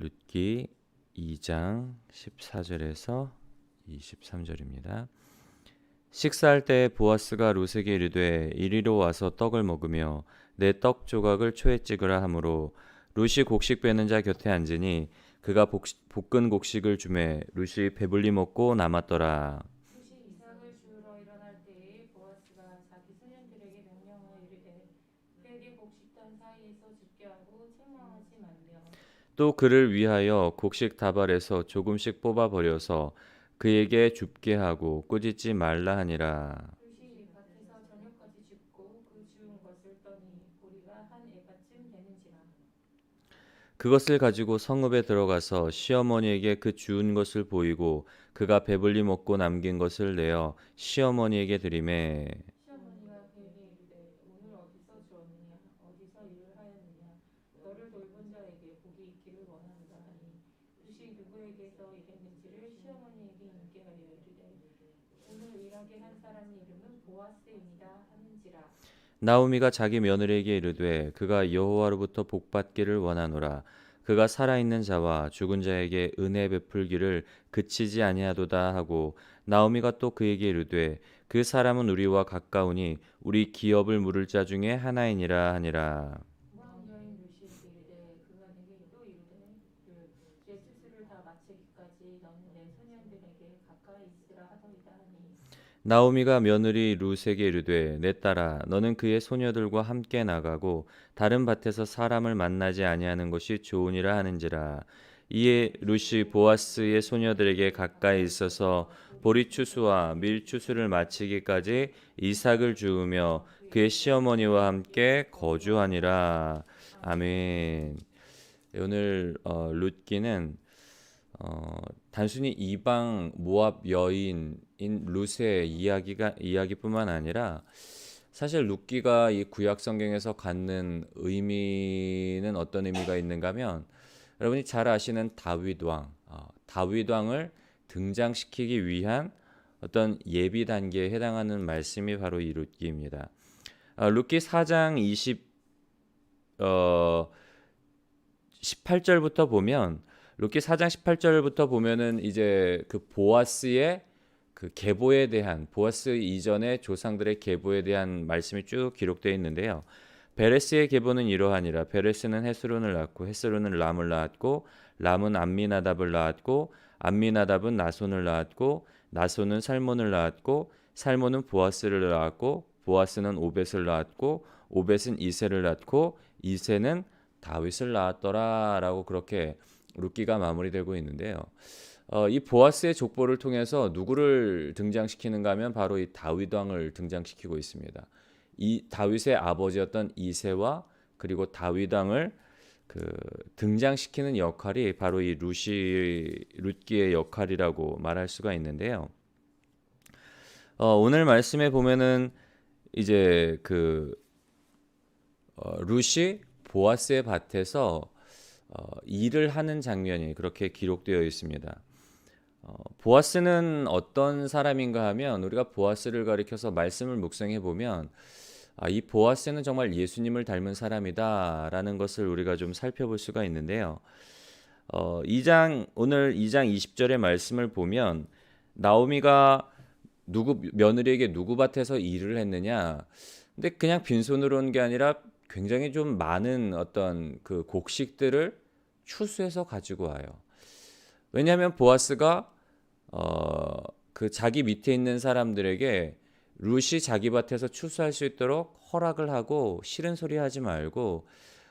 룻기 2장 14절에서 23절입니다. 식사할 때 보아스가 룻에게 이르되 이리로 와서 떡을 먹으며 내 떡 조각을 초에 찍으라 하므로 룻이 곡식 빼는 자 곁에 앉으니 그가 복- 볶은 곡식을 주매 룻이 배불리 먹고 남았더라. 또 그를 위하여 곡식 다발에서 조금씩 뽑아 버려서 그에게 줍게 하고 꾸짖지 말라 하니라. 롯이 밭에서 저녁까지 줍고 그 주운 것을 떠니 보리가 한 에바쯤 되는지라 그것을 가지고 성읍에 들어가서 시어머니에게 그 주운 것을 보이고 그가 배불리 먹고 남긴 것을 내어 시어머니에게 드리매 시어머니가 그에게 이르되 오늘 어디서 주었느냐 어디서 일을 하였느냐 너를 돌본 자에게 복이 있기를 원하노라 하니 롯이 누구에게서 일했는지를 시어머니에게 인계하여 이르되 오늘 일하게 한 사람의 이름은 보아스입니다 하는지라 나오미가 자기 며느리에게 이르되 그가 여호와로부터 복 받기를 원하노라. 그가 살아 있는 자와 죽은 자에게 은혜 베풀기를 그치지 아니하도다 하고 나오미가 또 그에게 이르되 그 사람은 우리와 가까우니 우리 기업을 물을 자 중에 하나이니라 하니라 모함 여인 루시에게 이르되 그가 내게 또 이르되 그내 수술을 다 마치기까지 너는 내 소년들에게 가까이 있으라 하더이다 하니 나오미가 며느리 룻에게 이르되 내 딸아 너는 그의 소녀들과 함께 나가고 다른 밭에서 사람을 만나지 아니하는 것이 좋으니라 하는지라. 이에 룻이 보아스의 소녀들에게 가까이 있어서 보리 추수와 밀 추수를 마치기까지 이삭을 주우며 그의 시어머니와 함께 거주하니라. 아멘. 오늘 어, 룻기는 어, 단순히 이방 모압 여인인 룻의 이야기가 이야기뿐만 아니라 사실 룻기가 이 구약 성경에서 갖는 의미는 어떤 의미가 있는가면 여러분이 잘 아시는 다윗 왕, 어, 다윗 왕을 등장시키기 위한 어떤 예비 단계에 해당하는 말씀이 바로 이 룻기입니다. 어, 룻기 4장 20 어, 18절부터 보면 룻기 4장 18절부터 보면은 이제 그 보아스의 그 계보에 대한 보아스 이전의 조상들의 계보에 대한 말씀이 쭉 기록되어 있는데요. 베레스의 계보는 이러하니라. 베레스는 헤스론을 낳고 헤스론은 람을 낳았고 람은 암미나답을 낳았고 암미나답은 나손을 낳았고 나손은 살몬을 낳았고 살몬은 보아스를 낳았고 보아스는 오벳을 낳았고 오벳은 이세를 낳고 이세는 다윗을 낳았더라라고 그렇게 룻기가 마무리되고 있는데요. 어, 이 보아스의 족보를 통해서 누구를 등장시키는가 하면 바로 이 다윗 왕을 등장시키고 있습니다. 이 다윗의 아버지였던 이세와 그리고 다윗 왕을 그 등장시키는 역할이 바로 이 루시 룻기의 역할이라고 말할 수가 있는데요. 어, 오늘 말씀에 보면은 이제 그 어, 룻이 보아스의 밭에서 어, 일을 하는 장면이 그렇게 기록되어 있습니다. 어, 보아스는 어떤 사람인가 하면 우리가 보아스를 가리켜서 말씀을 묵상해 보면 아, 이 보아스는 정말 예수님을 닮은 사람이다라는 것을 우리가 좀 살펴볼 수가 있는데요. 어, 2장 오늘 2장 20절의 말씀을 보면 나오미가 누구 며느리에게 누구 밭에서 일을 했느냐? 근데 그냥 빈손으로 온 게 아니라 굉장히 좀 많은 어떤 그 곡식들을 추수해서 가지고 와요. 왜냐하면 보아스가 어, 그 자기 밑에 있는 사람들에게 룻이 자기 밭에서 추수할 수 있도록 허락을 하고 싫은 소리 하지 말고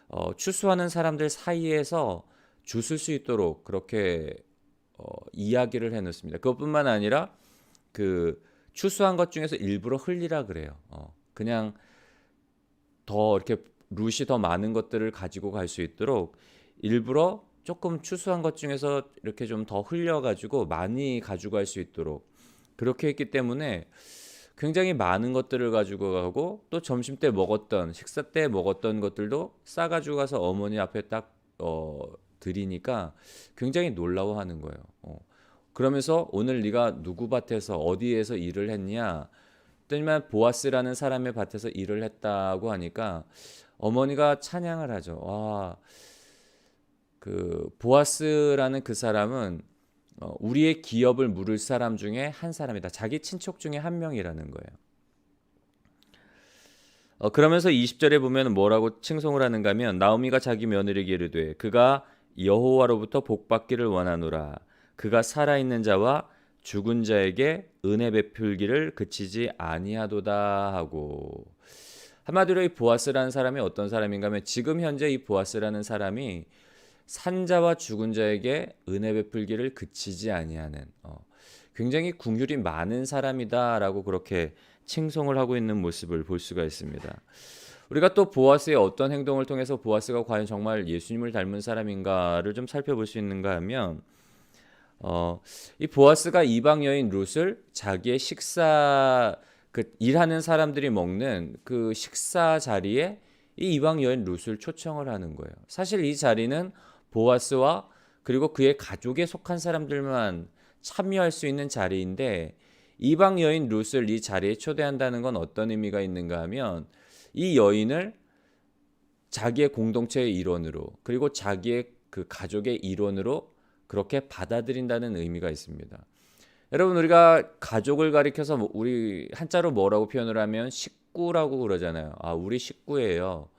어, 추수하는 사람들 사이에서 주술 수 있도록 그렇게 어, 이야기를 해놓습니다. 그것뿐만 아니라 그 추수한 것 중에서 일부러 흘리라 그래요. 어, 그냥 더 이렇게 룻이 더 많은 것들을 가지고 갈 수 있도록 일부러 조금 추수한 것 중에서 이렇게 좀 더 흘려가지고 많이 가져갈 수 있도록 그렇게 했기 때문에 굉장히 많은 것들을 가지고 가고 또 점심 때 먹었던 식사 때 먹었던 것들도 싸 가지고 가서 어머니 앞에 딱 어, 드리니까 굉장히 놀라워하는 거예요. 어. 그러면서 오늘 네가 누구 밭에서 어디에서 일을 했냐? 했더니만 보아스라는 사람의 밭에서 일을 했다고 하니까 어머니가 찬양을 하죠. 와, 그 보아스라는 그 사람은 어, 우리의 기업을 물을 사람 중에 한 사람이다. 자기 친척 중에 한 명이라는 거예요. 어, 그러면서 20절에 보면 뭐라고 칭송을 하는가 하면 나오미가 자기 며느리에게 이르되 그가 여호와로부터 복받기를 원하노라 그가 살아있는 자와 죽은 자에게 은혜 베풀기를 그치지 아니하도다 하고 한마디로 이 보아스라는 사람이 어떤 사람인가 하면 지금 현재 이 보아스라는 사람이 산자와 죽은 자에게 은혜 베풀기를 그치지 아니하는 어, 굉장히 궁율이 많은 사람이다라고 그렇게 칭송을 하고 있는 모습을 볼 수가 있습니다. 우리가 또 보아스의 어떤 행동을 통해서 보아스가 과연 정말 예수님을 닮은 사람인가를 좀 살펴볼 수 있는가 하면 어, 이 보아스가 이방 여인 룻을 자기의 식사 그 일하는 사람들이 먹는 그 식사 자리에 이 이방 여인 룻을 초청을 하는 거예요. 사실 이 자리는 보아스와 그리고 그의 가족에 속한 사람들만 참여할 수 있는 자리인데 이방 여인 룻을 이 자리에 초대한다는 건 어떤 의미가 있는가 하면 이 여인을 자기의 공동체의 일원으로 그리고 자기의 그 가족의 일원으로 그렇게 받아들인다는 의미가 있습니다. 여러분 우리가 가족을 가리켜서 뭐 우리 한자로 뭐라고 표현을 하면 식구라고 그러잖아요. 아 우리 식구예요.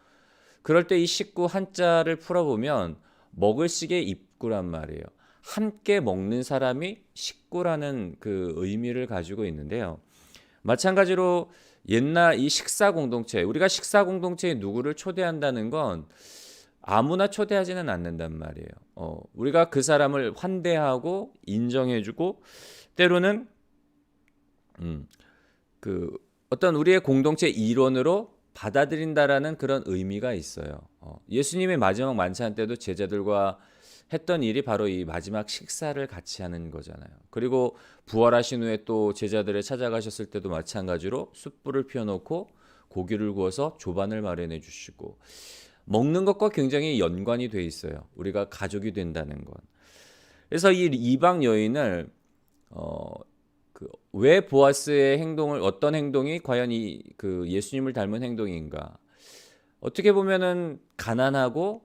그럴 때 이 식구 한자를 풀어보면 먹을 식의 입구란 말이에요. 함께 먹는 사람이 식구라는 그 의미를 가지고 있는데요. 마찬가지로 옛날 이 식사 공동체, 우리가 식사 공동체에 누구를 초대한다는 건 아무나 초대하지는 않는단 말이에요. 어, 우리가 그 사람을 환대하고 인정해주고 때로는 음, 그 어떤 우리의 공동체 일원으로 받아들인다라는 그런 의미가 있어요. 어, 예수님의 마지막 만찬 때도 제자들과 했던 일이 바로 이 마지막 식사를 같이 하는 거잖아요. 그리고 부활하신 후에 또 제자들을 찾아가셨을 때도 마찬가지로 숯불을 피워놓고 고기를 구워서 조반을 마련해 주시고 먹는 것과 굉장히 연관이 돼 있어요. 우리가 가족이 된다는 건. 그래서 이 이방 여인을 어, 그 왜 보아스의 행동을 어떤 행동이 과연 이 그 예수님을 닮은 행동인가? 어떻게 보면은 가난하고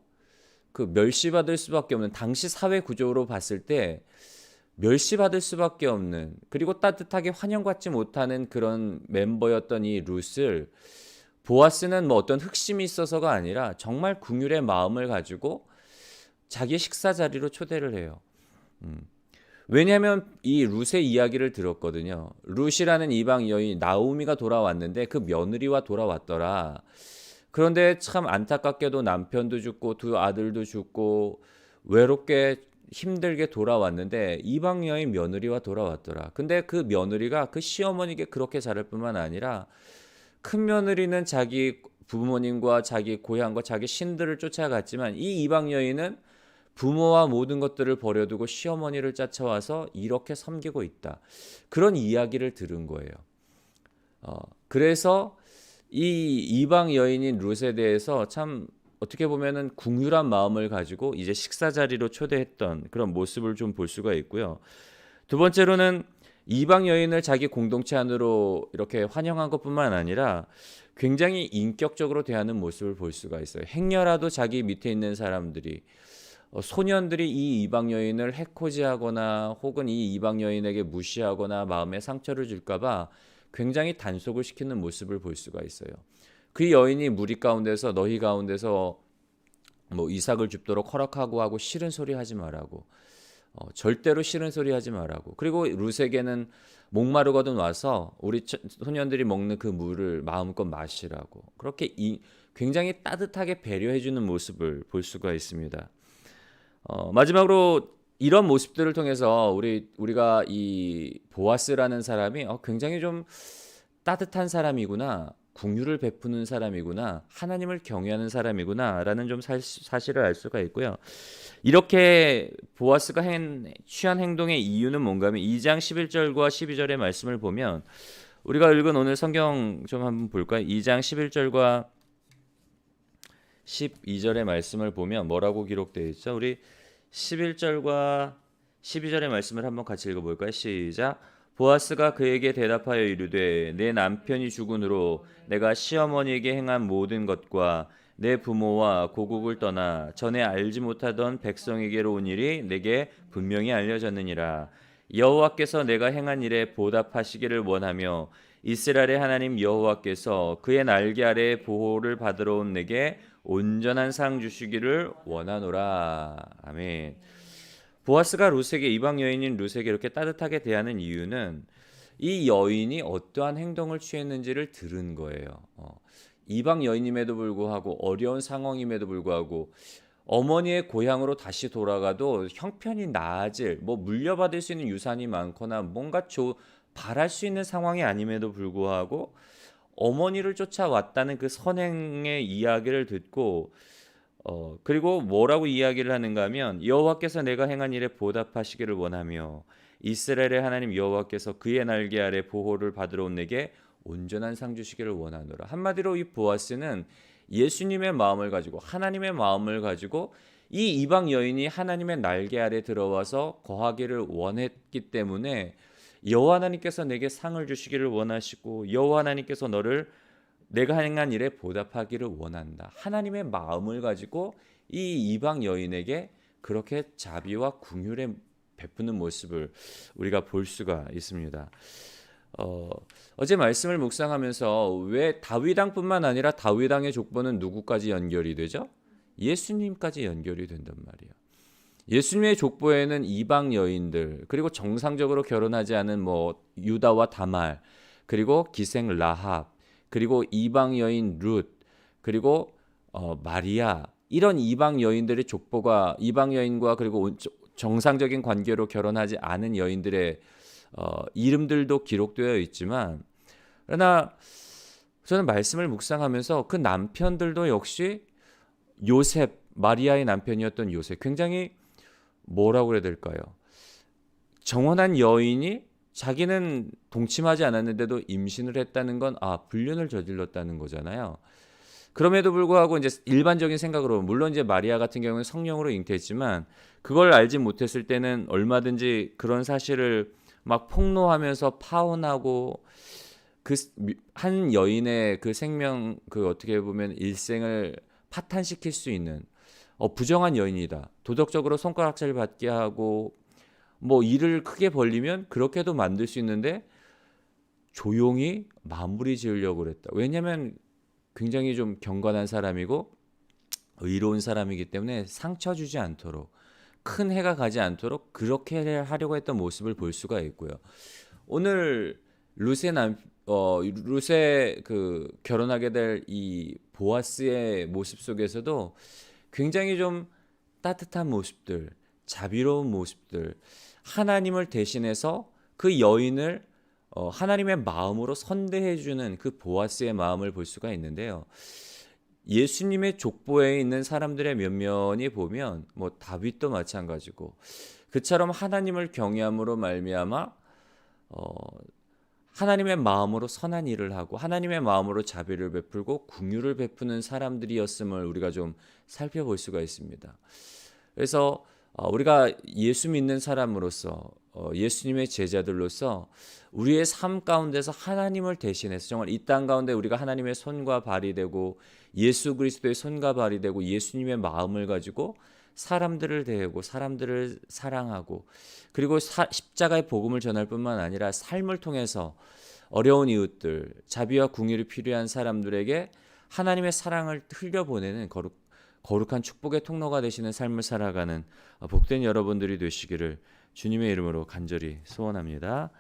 그 멸시받을 수밖에 없는 당시 사회 구조로 봤을 때 멸시받을 수밖에 없는 그리고 따뜻하게 환영받지 못하는 그런 멤버였던 이 룻을 보아스는 뭐 어떤 흑심이 있어서가 아니라 정말 궁율의 마음을 가지고 자기 식사 자리로 초대를 해요. 음. 왜냐하면 이 룻의 이야기를 들었거든요. 룻이라는 이방 여인 나오미가 돌아왔는데 그 며느리와 돌아왔더라. 그런데 참 안타깝게도 남편도 죽고 두 아들도 죽고 외롭게 힘들게 돌아왔는데 이방 여인 며느리와 돌아왔더라. 근데 그 며느리가 그 시어머니에게 그렇게 잘할 뿐만 아니라 큰 며느리는 자기 부모님과 자기 고향과 자기 신들을 쫓아갔지만 이 이방 여인은 부모와 모든 것들을 버려두고 시어머니를 쫓아와서 이렇게 섬기고 있다. 그런 이야기를 들은 거예요. 어, 그래서 이 이방 여인인 룻에 대해서 참 어떻게 보면은 궁휼한 마음을 가지고 이제 식사 자리로 초대했던 그런 모습을 좀 볼 수가 있고요. 두 번째로는 이방 여인을 자기 공동체 안으로 이렇게 환영한 것뿐만 아니라 굉장히 인격적으로 대하는 모습을 볼 수가 있어요. 행여라도 자기 밑에 있는 사람들이 어, 소년들이 이 이방 여인을 해코지하거나 혹은 이 이방 여인에게 무시하거나 마음에 상처를 줄까봐 굉장히 단속을 시키는 모습을 볼 수가 있어요. 그 여인이 무리 가운데서 너희 가운데서 뭐 이삭을 줍도록 허락하고 하고 싫은 소리 하지 말라고 어, 절대로 싫은 소리 하지 말라고. 그리고 룻에게는 목마르거든 와서 우리 처- 소년들이 먹는 그 물을 마음껏 마시라고. 그렇게 이, 굉장히 따뜻하게 배려해주는 모습을 볼 수가 있습니다. 어, 마지막으로 이런 모습들을 통해서 우리 우리가 이 보아스라는 사람이 어, 굉장히 좀 따뜻한 사람이구나, 궁유를 베푸는 사람이구나, 하나님을 경외하는 사람이구나라는 좀 사, 사실을 알 수가 있고요. 이렇게 보아스가 행, 취한 행동의 이유는 뭔가 하면 2장 11절과 12절의 말씀을 보면 우리가 읽은 오늘 성경 좀 한번 볼까요? 2장 11절과 12절의 말씀을 보면 뭐라고 기록되어 있죠? 우리 11절과 12절의 말씀을 한번 같이 읽어 볼까요? 시작. 보아스가 그에게 대답하여 이르되 내 남편이 죽은 후로 내가 시어머니에게 행한 모든 것과 내 부모와 고국을 떠나 전에 알지 못하던 백성에게로 온 일이 내게 분명히 알려졌느니라 여호와께서 내가 행한 일에 보답하시기를 원하며 이스라엘의 하나님 여호와께서 그의 날개 아래 보호를 받으러 온 내게 온전한 상 주시기를 원하노라 아멘. 보아스가 루세게 이방 여인인 루세게 이렇게 따뜻하게 대하는 이유는 이 여인이 어떠한 행동을 취했는지를 들은 거예요. 어, 이방 여인임에도 불구하고 어려운 상황임에도 불구하고 어머니의 고향으로 다시 돌아가도 형편이 나아질 뭐 물려받을 수 있는 유산이 많거나 뭔가 조, 바랄 수 있는 상황이 아님에도 불구하고 어머니를 쫓아왔다는 그 선행의 이야기를 듣고 어 그리고 뭐라고 이야기를 하는가 하면 여호와께서 내가 행한 일에 보답하시기를 원하며 이스라엘의 하나님 여호와께서 그의 날개 아래 보호를 받으러 온 내게 온전한 상 주시기를 원하노라. 한마디로 이 보아스는 예수님의 마음을 가지고 하나님의 마음을 가지고 이 이방 여인이 하나님의 날개 아래 들어와서 거하기를 원했기 때문에 여호와 하나님께서 내게 상을 주시기를 원하시고 여호와 하나님께서 너를 내가 행한 일에 보답하기를 원한다. 하나님의 마음을 가지고 이 이방 여인에게 그렇게 자비와 궁휼에 베푸는 모습을 우리가 볼 수가 있습니다. 어, 어제 말씀을 묵상하면서 왜 다윗왕뿐만 아니라 다윗왕의 족보는 누구까지 연결이 되죠? 예수님까지 연결이 된단 말이에요. 예수님의 족보에는 이방 여인들 그리고 정상적으로 결혼하지 않은 뭐 유다와 다말 그리고 기생 라합 그리고 이방 여인 룻 그리고 어, 마리아 이런 이방 여인들의 족보가 이방 여인과 그리고 온- 정상적인 관계로 결혼하지 않은 여인들의 어, 이름들도 기록되어 있지만 그러나 저는 말씀을 묵상하면서 그 남편들도 역시 요셉 마리아의 남편이었던 요셉 굉장히 뭐라고 그래야 될까요? 정원한 여인이 자기는 동침하지 않았는데도 임신을 했다는 건 아, 불륜을 저질렀다는 거잖아요. 그럼에도 불구하고 이제 일반적인 생각으로 물론 이제 마리아 같은 경우는 성령으로 잉태했지만 그걸 알지 못했을 때는 얼마든지 그런 사실을 막 폭로하면서 파혼하고 그 한 여인의 그 생명 그 어떻게 보면 일생을 파탄시킬 수 있는 어, 부정한 여인이다. 도덕적으로 손가락질 받게 하고 뭐 일을 크게 벌리면 그렇게도 만들 수 있는데 조용히 마무리 지으려고 그랬다. 왜냐하면 굉장히 좀 경건한 사람이고 의로운 사람이기 때문에 상처 주지 않도록 큰 해가 가지 않도록 그렇게 하려고 했던 모습을 볼 수가 있고요. 오늘 루세 남 어, 루세 그 결혼하게 될 이 보아스의 모습 속에서도 굉장히 좀 따뜻한 모습들, 자비로운 모습들, 하나님을 대신해서 그 여인을 어, 하나님의 마음으로 선대해 주는 그 보아스의 마음을 볼 수가 있는데요. 예수님의 족보에 있는 사람들의 면면이 보면 뭐 다윗도 마찬가지고 그처럼 하나님을 경외함으로 말미암아 어, 하나님의 마음으로 선한 일을 하고 하나님의 마음으로 자비를 베풀고 궁유를 베푸는 사람들이었음을 우리가 좀 살펴볼 수가 있습니다. 그래서 어, 우리가 예수 믿는 사람으로서 어, 예수님의 제자들로서 우리의 삶 가운데서 하나님을 대신해서 정말 이 땅 가운데 우리가 하나님의 손과 발이 되고 예수 그리스도의 손과 발이 되고 예수님의 마음을 가지고 사람들을 대하고 사람들을 사랑하고 그리고 사, 십자가의 복음을 전할 뿐만 아니라 삶을 통해서 어려운 이웃들, 자비와 궁율이 필요한 사람들에게 하나님의 사랑을 흘려보내는 거룩, 거룩한 축복의 통로가 되시는 삶을 살아가는 복된 여러분들이 되시기를 주님의 이름으로 간절히 소원합니다.